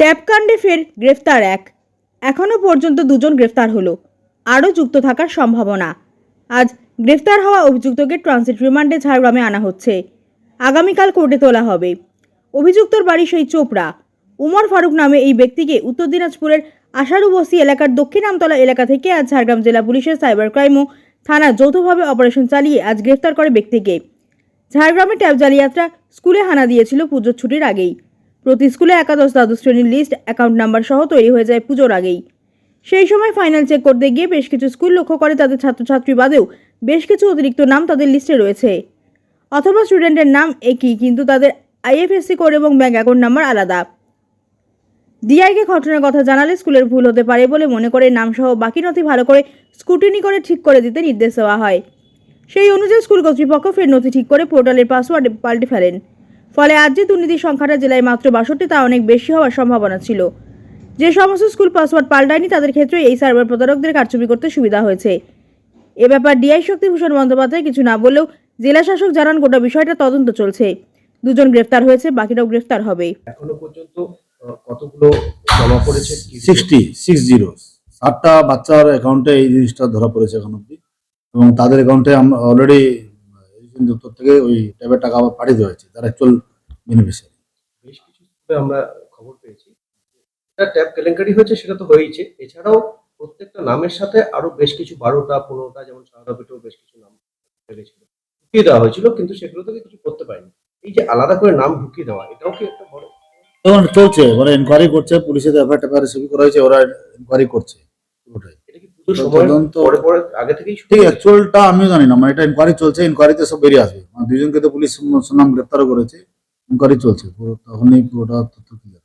ট্যাপকাণ্ডে ফের গ্রেফতার এক। এখনও পর্যন্ত দুজন গ্রেফতার হলো। আরও যুক্ত থাকার সম্ভাবনা। আজ গ্রেফতার হওয়া অভিযুক্তকে ট্রানজিট রিমান্ডে ঝাড়গ্রামে আনা হচ্ছে। আগামীকাল কোর্টে তোলা হবে। অভিযুক্তর বাড়ি সেই চোপড়া। উমর ফারুক নামে এই ব্যক্তিকে উত্তর দিনাজপুরের আশারু বস্তি এলাকার দক্ষিণ আমতলা এলাকা থেকে আজ ঝাড়গ্রাম জেলা পুলিশের সাইবার ক্রাইম ও থানা যৌথভাবে অপারেশন চালিয়ে আজ গ্রেফতার করে ব্যক্তিকে। ঝাড়গ্রামে ট্যাব জালিয়াতরা স্কুলে হানা দিয়েছিল পুজোর ছুটির আগেই। প্রতি স্কুলে একাদশ দ্বাদশ শ্রেণির লিস্ট অ্যাকাউন্ট নাম্বার সহ তৈরি হয়ে যায় পুজোর আগেই। সেই সময় ফাইনাল চেক করতে গিয়ে বেশ কিছু স্কুল লক্ষ্য করে তাদের ছাত্রছাত্রী বাদেও বেশ কিছু অতিরিক্ত নাম তাদের লিস্টে রয়েছে। অথবা স্টুডেন্টের নাম একই, কিন্তু তাদের আইএফএসসি কোড এবং ব্যাঙ্ক অ্যাকাউন্ট নাম্বার আলাদা। ডিআইকে ঘটনার কথা জানালে স্কুলের ভুল হতে পারে বলে মনে করে নামসহ বাকি নথি ভালো করে স্কুটিনি করে ঠিক করে দিতে নির্দেশ দেওয়া হয়। সেই অনুযায়ী স্কুল কর্তৃপক্ষ ফের নথি ঠিক করে পোর্টালের পাসওয়ার্ড পাল্টে ফেলেন। ফলে আজ যে দুর্নীতির সংখ্যাটা জেলায় মাত্র বাষট্টি তা অনেক বেশি হওয়ার সম্ভাবনা ছিল। যে সমস্ত স্কুল পাসওয়ার্ড পাল্টায়নি তাদের ক্ষেত্রে এই সার্ভার প্রতারকদের কারচুপি করতে সুবিধা হয়েছে। এ ব্যাপার ডিআই শক্তিভূষণ বন্দ্যোপাধ্যায় কিছু না বললেও জেলা শাসক জানান গোটা বিষয়টা তদন্ত চলছে। দুজন গ্রেফতার হয়েছে বাকিরাও গ্রেফতার হবে। এখনও পর্যন্ত কতগুলো জমা পড়েছে? Sixty six zero. ষাটটা বাচ্চার অ্যাকাউন্টে এই জিনিসটা ধরা পড়েছে এখন অব্দি এবং তাদের অ্যাকাউন্টে আমরা অলরেডি দপ্তর থেকে ওই ট্যাবের টাকা আবার পাঠিয়ে দেওয়া হয়েছে তারা অ্যাকচুয়াল বেনিফিশিয়ারি বেশ কিছু আমরা খবর পেয়েছি। এটা ট্যাব কেলেঙ্কারি হয়েছে সেটা তো হয়েইছে। এছাড়াও প্রত্যেকটা নামের সাথে আরও বেশ কিছু বারোটা পনেরোটা যেমন সারাপেটেও বেশ কিছু নাম লেগেছিল ঢুকিয়ে দেওয়া হয়েছিল কিন্তু সেগুলো থেকে কিছু করতে পারেনি। এই যে আলাদা করে নাম ঢুকিয়ে দেওয়া এটাও কি একটা বড় চলছে ওরা এনকোয়ারি করছে পুলিশের এফআইআর ট্যাফআইআর সবই করা হয়েছে ওরা এনকোয়ারি করছে পুরোটাই। তদন্ত- আগে থেকেই ঠিক অ্যাকচুয়ালটা আমিও জানি না মানে এটা চলছে সব বেরিয়ে আসবে। মানে দুজনকে তো পুলিশ নাম গ্রেপ্তারও করেছে এনকোয়ারি চলছে তখনই পুরোটা তথ্য ক্লিয়ার